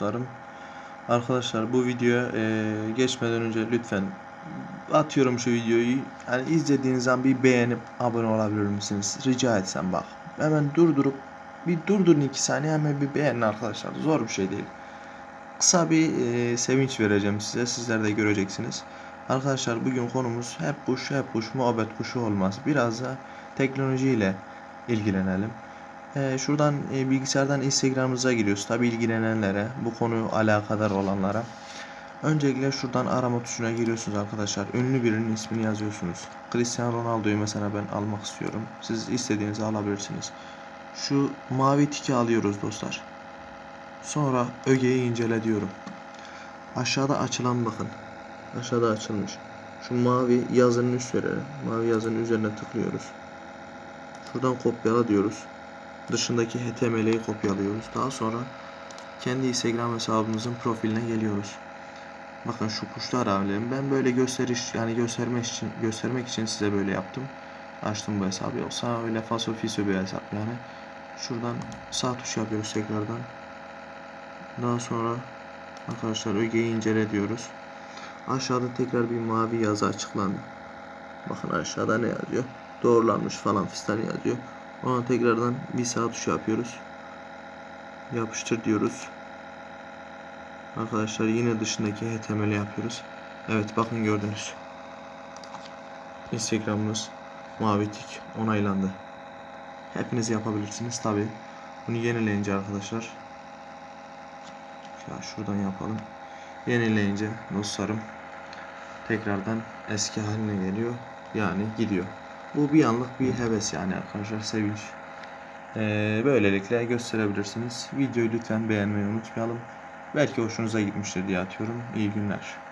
dostlarım. Arkadaşlar bu videoya e, geçmeden önce lütfen atıyorum şu videoyu. Yani izlediğiniz an bir beğenip abone olabilir misiniz? Rica etsem bak. Hemen durdurup bir durdurun iki saniye hemen bir beğenin arkadaşlar. Zor bir şey değil. Kısa bir e, sevinç vereceğim size. Sizler de göreceksiniz. Arkadaşlar bugün konumuz hep kuş hep kuş muhabbet kuşu olmaz. Biraz da teknolojiyle ilgilenelim. Ee, şuradan e, bilgisayardan Instagram'ımıza giriyoruz. Tabi ilgilenenlere, bu konu alakadar olanlara. Öncelikle şuradan arama tuşuna giriyorsunuz arkadaşlar. Ünlü birinin ismini yazıyorsunuz. Cristiano Ronaldo'yu mesela ben almak istiyorum. Siz istediğinizi alabilirsiniz. Şu mavi tiki alıyoruz dostlar. Sonra ögeyi incele diyorum. Aşağıda açılan bakın. Aşağıda açılmış. Şu mavi yazının üstüne, mavi yazının üzerine tıklıyoruz. Şuradan kopyala diyoruz dışındaki HTML'yi kopyalıyoruz. Daha sonra kendi Instagram hesabımızın profiline geliyoruz. Bakın şu kuşlar abilerim. Ben böyle gösteriş yani göstermek için göstermek için size böyle yaptım. Açtım bu hesabı. Yoksa öyle faso fiso bir hesap yani. Şuradan sağ tuş yapıyoruz tekrardan. Daha sonra arkadaşlar ögeyi incele diyoruz. Aşağıda tekrar bir mavi yazı açıklandı. Bakın aşağıda ne yazıyor? Doğrulanmış falan fistan yazıyor. Ona tekrardan bir sağ tuş yapıyoruz. Yapıştır diyoruz. Arkadaşlar yine dışındaki HTML yapıyoruz. Evet bakın gördünüz. Instagram'ımız mavi tik onaylandı. Hepiniz yapabilirsiniz tabi. Bunu yenileyince arkadaşlar. Ya şuradan yapalım. Yenileyince dostlarım tekrardan eski haline geliyor. Yani gidiyor. Bu bir anlık bir heves yani arkadaşlar sevinç. Ee, böylelikle gösterebilirsiniz. Videoyu lütfen beğenmeyi unutmayalım. Belki hoşunuza gitmiştir diye atıyorum. İyi günler.